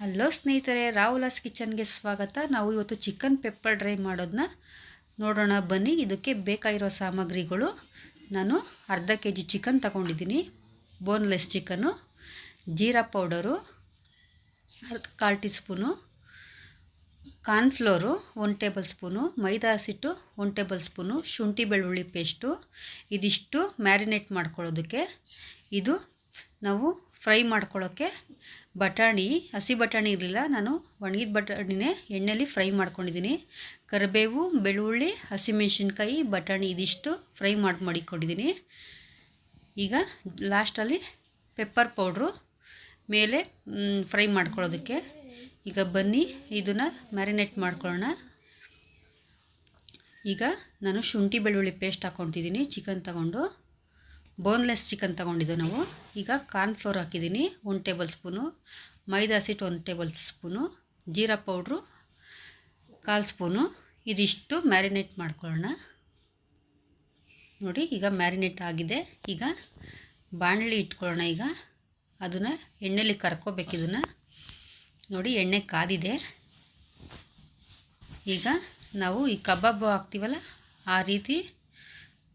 Hello ಸ್ನೇಹಿತರೆ, ರಾಹುಲಾಸ್ ಕಿಚನ್ಗೆ ಸ್ವಾಗತ. ನಾವು ಇವತ್ತು ಚಿಕನ್ ಪೆಪ್ಪರ್ ಡ್ರೈ ಮಾಡೋದನ್ನ ನೋಡೋಣ, ಬನ್ನಿ. ಇದಕ್ಕೆ ಬೇಕಾಗಿರೋ ಸಾಮಗ್ರಿಗಳು. ನಾನು ಅರ್ಧ ಕೆ ಜಿ ಚಿಕನ್ ತಗೊಂಡಿದ್ದೀನಿ. ಬೋನ್ಲೆಸ್ ಚಿಕನು, ಜೀರಾ ಪೌಡರು ಅರ್ಧ ಕಾಲು teaspoon cornflour one tablespoon, ಮೈದಾ ಹಸಿಟ್ಟು, ಒನ್ ಟೇಬಲ್ ಸ್ಪೂನು, ಶುಂಠಿ ಬೆಳ್ಳುಳ್ಳಿ ಪೇಸ್ಟು. ಇದಿಷ್ಟು ಮ್ಯಾರಿನೇಟ್ ಮಾಡ್ಕೊಳ್ಳೋದಕ್ಕೆ. ಇದು ನಾವು ಫ್ರೈ ಮಾಡ್ಕೊಳ್ಳೋಕ್ಕೆ ಬಟಾಣಿ, ಹಸಿ ಬಟಾಣಿ ಇರಲಿಲ್ಲ, ನಾನು ಒಣಗಿದ ಬಟಾಣಿನೇ ಎಣ್ಣೆಯಲ್ಲಿ ಫ್ರೈ ಮಾಡ್ಕೊಂಡಿದ್ದೀನಿ. ಕರಿಬೇವು, ಬೆಳ್ಳುಳ್ಳಿ, ಹಸಿಮೆಣಸಿನ್ಕಾಯಿ, ಬಟಾಣಿ ಇದಿಷ್ಟು ಫ್ರೈ ಮಾಡಿ ಮಾಡಿಕೊಂಡಿದ್ದೀನಿ. ಈಗ ಲಾಸ್ಟಲ್ಲಿ ಪೆಪ್ಪರ್ ಪೌಡ್ರು ಮೇಲೆ ಫ್ರೈ ಮಾಡ್ಕೊಳ್ಳೋದಕ್ಕೆ. ಈಗ ಬನ್ನಿ, ಇದನ್ನು ಮ್ಯಾರಿನೇಟ್ ಮಾಡ್ಕೊಳ್ಳೋಣ. ಈಗ ನಾನು ಶುಂಠಿ, ಬೆಳ್ಳುಳ್ಳಿ ಪೇಸ್ಟ್ ಹಾಕ್ಕೊತಿದ್ದೀನಿ ಚಿಕನ್ ತಗೊಂಡು. ಬೋನ್ಲೆಸ್ ಚಿಕನ್ ತಗೊಂಡಿದ್ದು ನಾವು. ಈಗ ಕಾರ್ನ್ಫ್ಲೋರ್ ಹಾಕಿದ್ದೀನಿ ಒಂದು ಟೇಬಲ್ ಸ್ಪೂನು ಮೈದಾ ಹಿಟ್ಟು ಒಂದು ಟೇಬಲ್ ಸ್ಪೂನು ಜೀರಾ ಪೌಡ್ರು ಕಾಲು ಸ್ಪೂನು ಇದಿಷ್ಟು ಮ್ಯಾರಿನೇಟ್ ಮಾಡ್ಕೊಳ್ಳೋಣ. ನೋಡಿ, ಈಗ ಮ್ಯಾರಿನೇಟ್ ಆಗಿದೆ. ಈಗ ಬಾಣಲಿ ಇಟ್ಕೊಳ್ಳೋಣ ಈಗ. ಅದನ್ನು ಎಣ್ಣೆಲಿ ಕರ್ಕೋಬೇಕು ಇದನ್ನು. ನೋಡಿ, ಎಣ್ಣೆ ಕಾದಿದೆ. ಈಗ ನಾವು ಈ ಕಬಾಬ್ ಹಾಕ್ತೀವಲ್ಲ, ಆ ರೀತಿ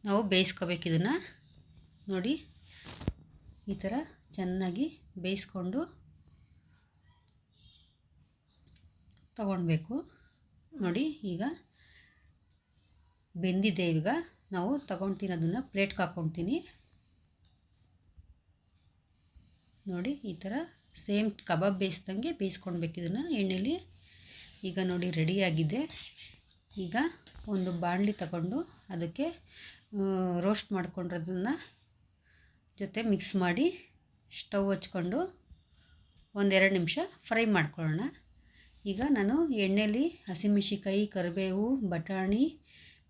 ನಾವು ಬೇಯಿಸ್ಕೋಬೇಕು ಇದನ್ನು. ನೋಡಿ, ಈ ಥರ ಚೆನ್ನಾಗಿ ಬೇಯಿಸ್ಕೊಂಡು ತಗೊಳ್ಬೇಕು ನೋಡಿ, ಈಗ ಬೆಂದಿದೆ ಈಗ. ನಾವು ತಗೊಳ್ತೀನಿ ಅದನ್ನು ಪ್ಲೇಟ್ಗೆ ಹಾಕ್ಕೊಳ್ತೀನಿ ನೋಡಿ, ಈ ಥರ ಸೇಮ್ ಕಬಾಬ್ ಬೇಯಿಸ್ದಂಗೆ ಬೇಯಿಸ್ಕೊಳ್ಬೇಕು ಇದನ್ನು. ಎಣ್ಣೆಲಿ ಈಗ ನೋಡಿ ರೆಡಿಯಾಗಿದೆ ಈಗ ಒಂದು ಬಾಣಲಿ ತಗೊಂಡು ಅದಕ್ಕೆ ರೋಸ್ಟ್ ಮಾಡ್ಕೊಂಡಿರೋದನ್ನು ಜೊತೆ ಮಿಕ್ಸ್ ಮಾಡಿ ಸ್ಟವ್ ಹಚ್ಕೊಂಡು ಒಂದೆರಡು ನಿಮಿಷ ಫ್ರೈ ಮಾಡ್ಕೊಳ್ಳೋಣ. ಈಗ ನಾನು ಎಣ್ಣೆಲಿ ಹಸಿಮೆಣ್ಸಿಕಾಯಿ ಕರಿಬೇವು, ಬಟಾಣಿ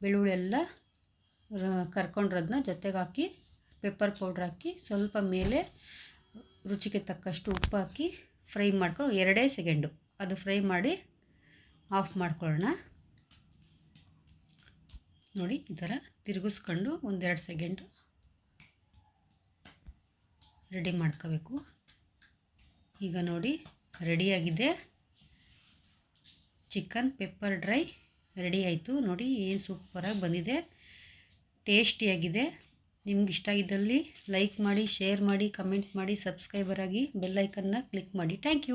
ಬೆಳ್ಳುಳ್ಳಿ ಎಲ್ಲ ಕರ್ಕೊಂಡಿರೋದನ್ನ ಜೊತೆಗೆ ಹಾಕಿ ಪೆಪ್ಪರ್ ಪೌಡ್ರ್ ಹಾಕಿ ಸ್ವಲ್ಪ ಮೇಲೆ ರುಚಿಗೆ ತಕ್ಕಷ್ಟು ಉಪ್ಪು ಹಾಕಿ ಫ್ರೈ ಮಾಡ್ಕೊಂಡು ಎರಡೇ ಸೆಕೆಂಡು ಅದು ಫ್ರೈ ಮಾಡಿ ಆಫ್ ಮಾಡ್ಕೊಳ್ಳೋಣ. ನೋಡಿ ಈ ಥರ ತಿರುಗಿಸ್ಕೊಂಡು ಒಂದೆರಡು ಸೆಕೆಂಡು ರೆಡಿ ಮಾಡ್ಕೋಬೇಕು. ಈಗ ನೋಡಿ ರೆಡಿಯಾಗಿದೆ ಚಿಕನ್ ಪೆಪ್ಪರ್ ಡ್ರೈ ರೆಡಿ ಆಯಿತು. ನೋಡಿ ಏನು ಸೂಪರಾಗಿ ಬಂದಿದೆ. ಟೇಸ್ಟಿಯಾಗಿದೆ ನಿಮ್ಗೆ ಇಷ್ಟ ಆಗಿದ್ದಲ್ಲಿ ಲೈಕ್ ಮಾಡಿ, ಶೇರ್ ಮಾಡಿ, ಕಮೆಂಟ್ ಮಾಡಿ, ಸಬ್ಸ್ಕ್ರೈಬರ್ ಆಗಿ ಬೆಲ್ಲೈಕನ್ನ ಕ್ಲಿಕ್ ಮಾಡಿ. Thank you.